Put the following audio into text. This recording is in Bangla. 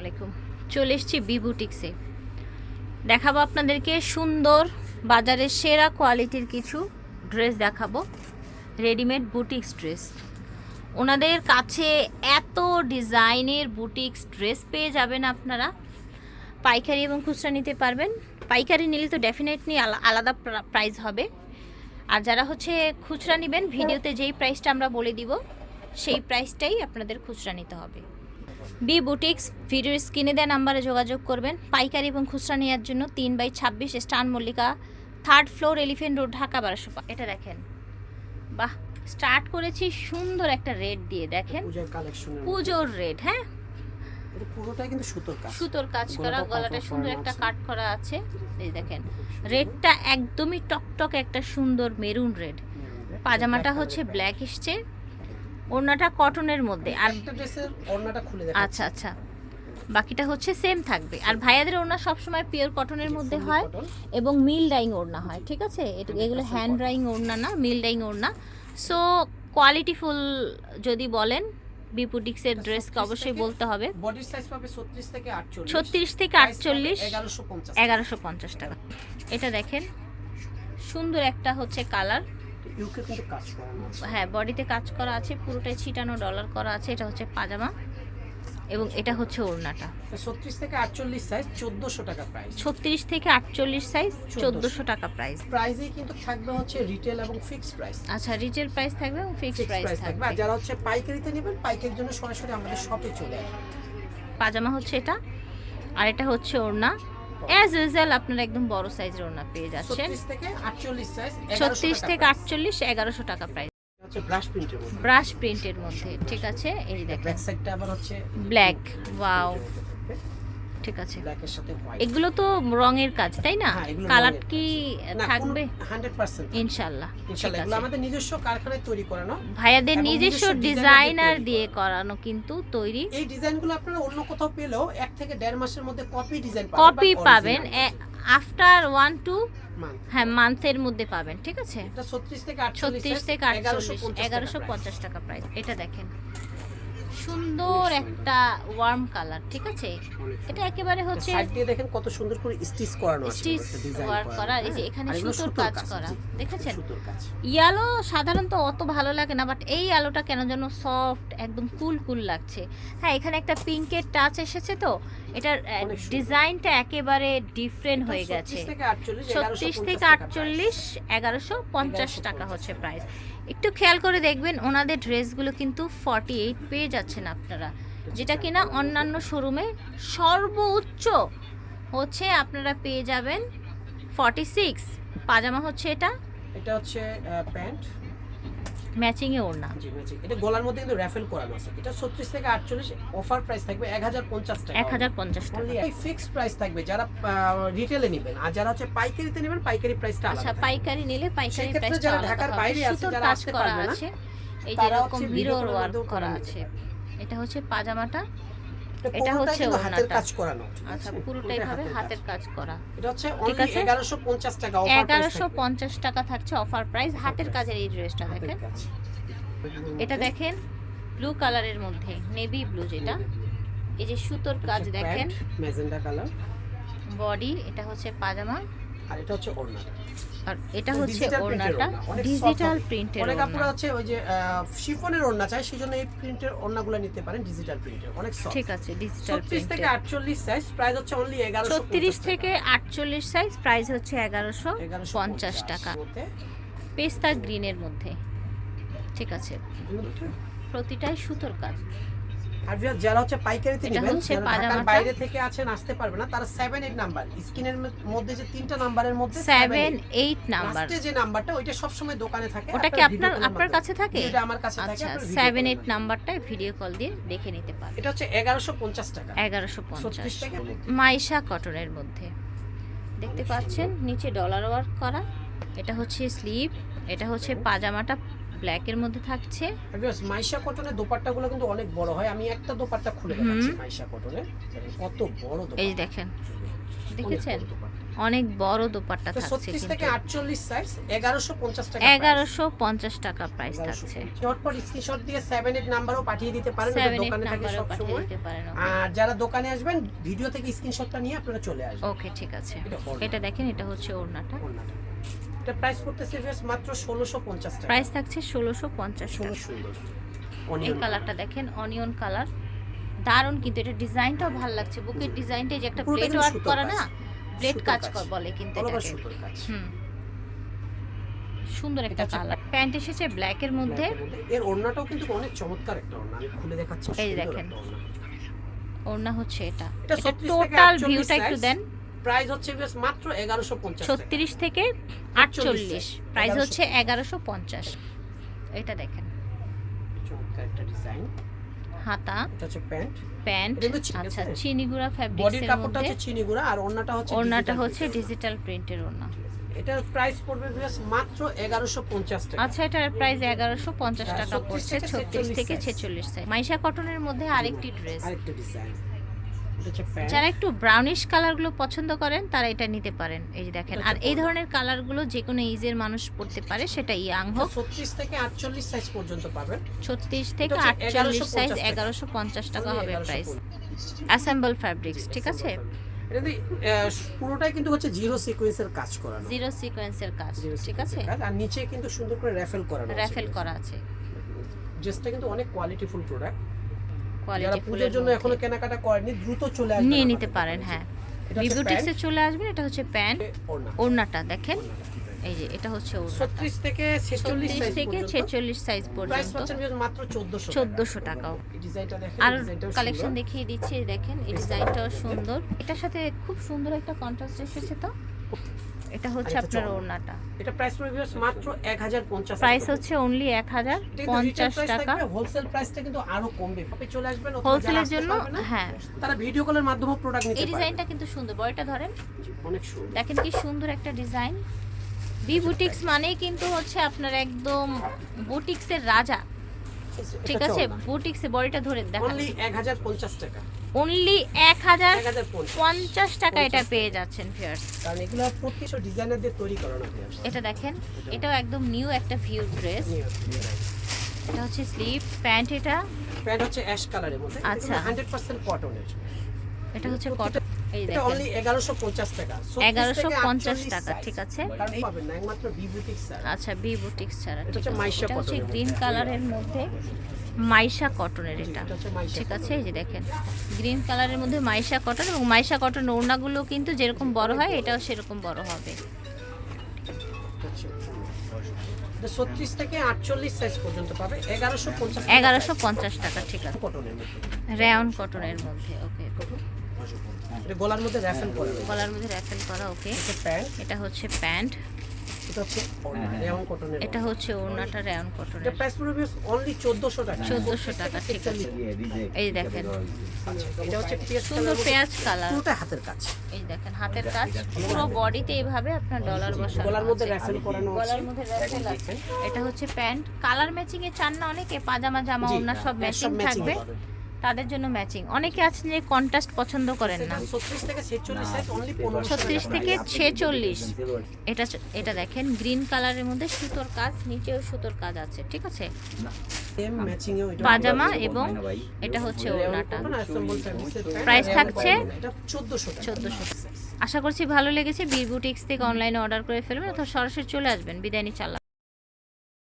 আলাইকুম। চলে এসছি বি বুটিক্সে। দেখাবো আপনাদেরকে সুন্দর বাজারের সেরা কোয়ালিটির কিছু ড্রেস দেখাবো। রেডিমেড বুটিক্স ড্রেস ওনাদের কাছে এত ডিজাইনের বুটিক্স ড্রেস পেয়ে যাবেন আপনারা। পাইকারি এবং খুচরা নিতে পারবেন। পাইকারি নিলে তো ডেফিনেটলি আলাদা প্রাইস হবে। আর যারা হচ্ছে খুচরা নেবেন ভিডিওতে যেই প্রাইসটা আমরা বলে দিব সেই প্রাইসটাই আপনাদের খুচরা নিতে হবে। বি বুটিক্স ভিডিওর স্ক্রিনে দেওয়া নাম্বারে যোগাযোগ করবেন। পাইকারি এবং খুচরা নেওয়ার জন্য তিন বাই ছাব্বিশ স্টান Mallika third floor elephant road Dhaka বারোশো এটা দেখেন। বাহ স্টার্ট করেছি সুন্দর একটা রেড দিয়ে দেখেন। পুজোর রেড হ্যাঁ? এটা পুরোটাই কিন্তু সুতোর কাজ। সুতোর কাজ করা গলাটা গলাটা সুন্দর একটা কাট করা আছে। এই দেখেন রেডটা একদমই টকটক একটা সুন্দর মেরুন রেড পাজামাটা হচ্ছে ব্ল্যাক এসছে। ওড়নাটা কটনের মধ্যে আর ওড়নাটা খুলে আচ্ছা আচ্ছা। বাকিটা হচ্ছে সেম থাকবে। আর ভাইয়াদের ওড়না সবসময় পিওর কটনের মধ্যে হয় এবং মিল ডাইং ওড়না হয় ঠিক আছে? এগুলো হ্যান্ড ড্রাইং ওড়না না মিল ডাইং ওড়না। সো কোয়ালিটিফুল যদি বলেন বিপুটিক্সের ড্রেসকে অবশ্যই বলতে হবে। বডির সাইজ পাবে 36 থেকে 48 ছত্রিশ থেকে আটচল্লিশ 1150 এগারোশো পঞ্চাশ টাকা। এটা দেখেন সুন্দর একটা হচ্ছে কালার ইউকে কিন্তু কাজ করানো হ্যাঁ বডিতে কাজ করা আছে পুরোটাই ছিটানো ডলার করা আছে এটা হচ্ছে পাজামা এবং এটা হচ্ছে ওড়নাটা। 36 থেকে 48 সাইজ 1400 টাকা প্রাইস ছত্রিশ থেকে আটচল্লিশ সাইজ চোদ্দোশো। টাকা প্রাইস প্রাইসে কিন্তু থাকবে হচ্ছে রিটেল এবং ফিক্সড প্রাইস আচ্ছা রিটেল প্রাইস থাকবে এবং ফিক্সড ফিক্সড প্রাইস থাকবে। থাকবে। আর যারা হচ্ছে পাইকারিতে নেবেন পাইকারির জন্য সরাসরি আমাদের শপে চলে আসবে পাজামা হচ্ছে এটা আর এটা হচ্ছে ওড়না। অ্যাজ ইউজুয়াল আপনারা একদম বড় সাইজের ওনা পেয়ে যাচ্ছেন। 36 থেকে 48 সাইজ ছত্রিশ থেকে আটচল্লিশ এগারোশো টাকা প্রাইস ব্রাশ প্রিন্টের মধ্যে। ব্রাশ প্রিন্টের মধ্যে ঠিক আছে? এই দেখেন। ব্যাক সাইডটা আবার হচ্ছে ব্ল্যাক ওয়াও ঠিক আছে। ব্ল্যাকের সাথে হোয়াইট এগুলো তো রঙের কাজ তাই না? হ্যাঁ, কালার কি থাকবে? হান্ড্রেড পার্সেন্ট ইনশাল্লাহ ঠিক ইনশাল্লাহ এগুলো আমাদের নিজস্ব কারখানায় তৈরি করানো ভাইয়াদের নিজস্ব ডিজাইনার দিয়ে। করানো কিন্তু তৈরি। এই ডিজাইনগুলো আপনারা অন্য কোথাও পেলেও এক থেকে দেড় মাসের মধ্যে কপি ডিজাইন কপি পাবেন আফটার ওয়ান টু হ্যাঁ মান্থের মধ্যে পাবেন ঠিক আছে? এটা 36 থেকে 48 ছত্রিশ থেকে আটচল্লিশ এগারোশো পঞ্চাশ টাকা প্রাইস এটা দেখেন। সুন্দর একটা ওয়ার্ম কালার ঠিক আছে? এটা একেবারে হচ্ছে দেখেন কত সুন্দর করে স্টিচ করানো আছে স্টিচ ওয়ার্ক করা এই যে এখানে সুতোর কাজ করা দেখেছেন? সুতোর কাজ। ইয়ালো সাধারণত অত ভালো লাগে না বাট এই আলোটা কেন যেন সফট একদম কুল কুল লাগছে। হ্যাঁ এখানে একটা পিঙ্কের টাচ এসেছে তো এটার ডিজাইনটা একেবারে ডিফারেন্ট হয়ে গেছে। 36 থেকে 48 ছত্রিশ থেকে আটচল্লিশ এগারোশো পঞ্চাশ টাকা হচ্ছে প্রাইস একটু খেয়াল করে দেখবেন ওনাদের ড্রেসগুলো কিন্তু ফর্টি এইট পেয়ে যাচ্ছেন আপনারা। যেটা কিনা অন্যান্য শোরুমে সর্বোচ্চ হচ্ছে আপনারা পেয়ে যাবেন ফর্টি সিক্স পাজামা হচ্ছে এটা। এটা হচ্ছে প্যান্ট। ম্যাচিংয়ে ওড়না জি ম্যাচিং এটা গলার মধ্যে কিন্তু র্যাফেল করানো আছে। এটা 36 থেকে 48 অফার প্রাইস থাকবে 1050 টাকা। এক হাজার পঞ্চাশ টাকা। অনলি এই ফিক্সড প্রাইস থাকবে। যারা রিটেলে নেবেন আর যারা হচ্ছে পাইকারিতে নেবেন পাইকারি প্রাইসটা আচ্ছা আলাদা আচ্ছা পাইকারি নিলে পাইকারি প্রাইসটা যারা ঢাকার বাইরে আছে, যারা আসতে পারবে না, এই যে এরকম মিরর ওয়ার্ক করা আছে। এটা হচ্ছে পাজামাটা। এটা হচ্ছে হচ্ছে হাতের কাজ করানো আচ্ছা পুরোটাই ভাবে হাতের কাজ। করা। এটা হচ্ছে ঠিক অনলি আছে? 1150 টাকা অফার এগারোশো পঞ্চাশ টাকা থাকছে অফার প্রাইস হাতের কাজের এই ড্রেসটা দেখেন। এটা দেখেন ব্লু কালারের মধ্যে নেভি ব্লু যেটা। এই যে সুতোর কাজ দেখেন। ম্যাজেন্ডা কালার বডি এটা হচ্ছে পাজামা। আর এটা হচ্ছে ওড়না। আর এটা হচ্ছে ওড়নাটা ডিজিটাল। প্রিন্টের অনেক আপুরা হচ্ছে ওই যে শিফনের ওড়না চাই সেজন্য এই প্রিন্টের ওড়নাগুলো নিতে পারেন ডিজিটাল প্রিন্টের অনেক সফট ঠিক আছে ডিজিটাল 36 থেকে প্রিন্টের 48 সাইজ প্রাইস হচ্ছে অনলি 1150 ছত্রিশ থেকে আটচল্লিশ সাইজ প্রাইস হচ্ছে এগারোশো 1150 পঞ্চাশ টাকা। পেস্তা গ্রিনের মধ্যে। ঠিক আছে। প্রতিটাই সুতোর কাজ। আর ভিউয়ার যারা হচ্ছে পাইকারিতে এটা নেবেন ঢাকার বাইরে থেকে আছেন আসতে পারবে না তারা 7 8 নাম্বার স্ক্রিনের মধ্যে যে তিনটা নাম্বারের মধ্যে সেভেন এইট নাম্বার লাস্টে যে নাম্বারটা ওইটা সব সময় দোকানে থাকে ওটা কি আপনার আপনার। কাছে থাকে? এটা আমার কাছে থাকে আচ্ছা আপনার video সেভেন এইট নাম্বারটায় ভিডিও কল দিয়ে দেখে নিতে পারেন এটা হচ্ছে 1150 টাকা। এগারোশো টাকা? মাইশা কটনের মধ্যে। দেখতে পাচ্ছেন নিচে ডলার ওয়ার্ক করা। এটা হচ্ছে স্লিভ এটা হচ্ছে পাজামাটা ব্ল্যাকের মধ্যে থাকছে। ভিউয়ার্স মাইশা কটনের দোপাট্টাগুলো কিন্তু অনেক বড় হয়। আমি একটা দোপাট্টা খুলে দেখাচ্ছি মাইশা কটনের কত বড় দোপাট্টা। এই দেখেন। দেখেছেন। অনেক বড় দোপাট্টা থাকছে ছত্রিশ থেকে কিন্তু। আটচল্লিশ সাইজ এগারোশো পঞ্চাশ টাকা এগারোশো পঞ্চাশ টাকা প্রাইস থাকছে। ঝটপট স্ক্রিনশট দিয়ে সেভেন এইট নাম্বারও পাঠিয়ে দিতে পারেন দোকানে থাকে সব সময় আর যারা দোকানে আসবেন ভিডিও থেকে স্ক্রিনশটটা নিয়ে আপনারা চলে আসবেন। ওকে ঠিক আছে। এটা এটা দেখেন এটা হচ্ছে ওড়নাটা। ওড়নাটা। এটা প্রাইস বেশ মাত্র ষোলোশো পঞ্চাশ টাকা। প্রাইস থাকছে ষোলোশো পঞ্চাশ ষোলো টাকা। সুন্দর এই কালারটা দেখেন অনিয়ন কালার দারুণ কিন্তু এটা ডিজাইনটাও ভালো লাগছে। বুকের ডিজাইনটা যে একটা প্লেট ওয়ার্ক করা কাজ। না প্লেট কাজ বলে কিন্তু কাজ। হুম। সুন্দর একটা কালার প্যান্ট এসেছে ব্ল্যাকের মধ্যে। এর মধ্যে। এর ওড়নাটাও কিন্তু অনেক চমৎকার একটা ওড়না। আমি খুলে দেখাচ্ছি এই দেখেন। ওড়না। হচ্ছে এটা। এটা এটা 36 থেকে টোটাল ভিউটা একটু দেন। প্রাইস হচ্ছে বেশ মাত্র এগারোশো পঞ্চাশ ছত্রিশ থেকে আটচল্লিশ। size, প্রাইস হচ্ছে এগারোশো পঞ্চাশ। এটা দেখেন। চমৎকার একটা ডিজাইন। হাতা এটা হচ্ছে প্যান্ট। আচ্ছা আছে? চিনিগুড়া বডির কাপড়টা হচ্ছে চিনিগুড়া আর ওড়নাটা হচ্ছে ওড়নাটা হচ্ছে ডিজিটাল প্রিন্টের ওড়না। এটার প্রাইস পড়বে বেশ মাত্র এগারোশো পঞ্চাশ টাকা। আচ্ছা এটার প্রাইস এগারোশো পঞ্চাশ হ্যাঁ, টাকা 36 পড়ছে থেকে ছত্রিশ 46 থেকে ছেচল্লিশ সাইজ মাইশা কটনের মধ্যে আরেকটি ড্রেস আরেকটা ডিজাইন যারা একটু ব্রাউনিশ কালারগুলো পছন্দ করেন তারা এটা নিতে পারেন। এই যে দেখেন আর এই। ধরনের কালারগুলো যে কোনো এজের মানুষ পড়তে পারে সেটা ইয়াং হোক। ছত্রিশ থেকে আটচল্লিশ সাইজ পর্যন্ত পাবেন। ছত্রিশ থেকে আটচল্লিশ 1150 সাইজ টাকা। এগারোশো পঞ্চাশ টাকা হবে 1150 প্রাইস অ্যাসেম্বল ফ্যাব্রিক্স ঠিক আছে? পুরোটাই কিন্তু হচ্ছে জিরো সিকোয়েন্সের কাজ করানো। জিরো সিকোয়েন্সের কাজ ঠিক আছে? আর নিচে কিন্তু সুন্দর করে র্যাফেল আছে। র্যাফেল করা আছে। ড্রেসটা কিন্তু অনেক কোয়ালিটিফুল প্রোডাক্ট কোয়ালিটি পুজোর ফুলের জন্য এখনও কেনাকাটা করেনি দ্রুত চলে আসবে নিয়ে নিতে পারেন হ্যাঁ। এটা হচ্ছে বিউটিক্সে চলে আসবেন এটা হচ্ছে প্যান্ট। ওড়নাটা দেখেন। এই যে এটা হচ্ছে ওড়নাটা। 36 থেকে 46 থেকে পর্যন্ত। ছেচল্লিশ সাইজ প্রাইস পর্যন্ত। মাত্র 1400 চোদ্দোশো টাকাও। ডিজাইনটা দেখেন আর কালেকশন দেখিয়ে দিচ্ছি দেখেন এই ডিজাইনটাও সুন্দর। এটার সাথে খুব সুন্দর একটা কন্ট্রাস্ট এসেছে তো। এটা হচ্ছে আপনার। ওড়নাটা। এটা প্রাইস বেশ মাত্র 1050 প্রাইস হচ্ছে অনলি এক হাজার পঞ্চাশ টাকা। হোলসেল প্রাইসটা কিন্তু আরও কমবে। আপনি চলে আসবেন হোলসেলের জন্য হ্যাঁ। তারা ভিডিও কলের মাধ্যমে প্রোডাক্ট নিতে পারে এই ডিজাইনটা কিন্তু সুন্দর বডিটা ধরেন। অনেক সুন্দর। দেখেন কি সুন্দর একটা ডিজাইন বি বুটিক্স মানেই কিন্তু হচ্ছে আপনার একদম বুটিক্সের রাজা। ঠিক আছে? বুটিক্সে বডিটা ধরে দেখো অনলি 1050 টাকা। অনলি এক হাজার 1050 পঞ্চাশ। টাকা এটা পেয়ে যাচ্ছেন ফিয়ার্স কারণ এগুলো প্রত্যেকটা ডিজাইনার দিয়ে তৈরি করানো ফিয়ার্স এটা দেখেন এটাও একদম নিউ একটা ভিউ ড্রেস এটা হচ্ছে স্লিপ প্যান্ট এটা। প্যান্ট হচ্ছে অ্যাশ কালারের মধ্যে। আচ্ছা। আচ্ছা 100% কটনের এটা হচ্ছে কটন এই দেখেন। 1150 টাকা। 36 এগারোশো পঞ্চাশ টাকা ঠিক আছে। কারণ এই পাবেন না একমাত্র বিউটিক স্যার আচ্ছা বি বুটিক্স ছাড়া এটা হচ্ছে মাইশা এটা হচ্ছে গ্রিন কালারের মধ্যে। মাইশা কটনের এটা। ঠিক আছে এই যে দেখেন। গ্রিন কালারের মধ্যে মাইশা কটন এবং মাইশা কটন ওড়নাগুলো কিন্তু যেরকম বড় হয় এটাও সেরকম বড় হবে। এটা 36 থেকে 48 সাইজ পর্যন্ত পাবে। এগারোশো পঞ্চাশ টাকা। ঠিক আছে। রেয়ন কটনের মধ্যে ওকে এটা গলার মধ্যে র্যাফেল করা। গলার মধ্যে র্যাফেল করা ওকে এটা প্যান্ট। এটা হচ্ছে প্যান্ট। এটা হচ্ছে রেয়ন কটনের এটা হচ্ছে ওড়নাটা রেয়ন এটা কটনের প্রাইস পড়বে অনলি 1400 টাকা। 1400 টাকা, ঠিক আছে। এই দেখেন। আচ্ছা, এটা হচ্ছে পিয়াজ সুন্দর পেঁয়াজ কালার। পুরোটা হাতের কাজ। এই দেখেন হাতের কাজ। পুরো বডিতে এইভাবে আপনার ডলার বসানো গলার মধ্যে র্যাফেল করানো আছে। গলার মধ্যে র্যাফেল আছে। এটা হচ্ছে প্যান্ট। কালার ম্যাচিং এ চান না অনেকে পাজামা জামা ওড়না সব হ্যাঁ, ম্যাচিং থাকবে। তাদের জন্য ম্যাচিং অনেকে আছেন যে কন্ট্রাস্ট পছন্দ করেন না। এটা 36 থেকে 46 সাইজ অনলি 1500 ছত্রিশ থেকে ছেচল্লিশ। এটা এটা দেখেন গ্রিন কালারের মধ্যে সুতোর কাজ নিচেও সুতোর কাজ আছে ঠিক আছে? পাজামা এবং এটা হচ্ছে ওড়নাটা। প্রাইস থাকছে এটা 1400 টাকা। চোদ্দোশো আশা করছি ভালো লেগেছে। বীর বুটিক্স থেকে অনলাইনে অর্ডার করে ফেলবেন অথবা সরাসরি চলে আসবেন। বিদায় নিচ্ছি আল্লাহ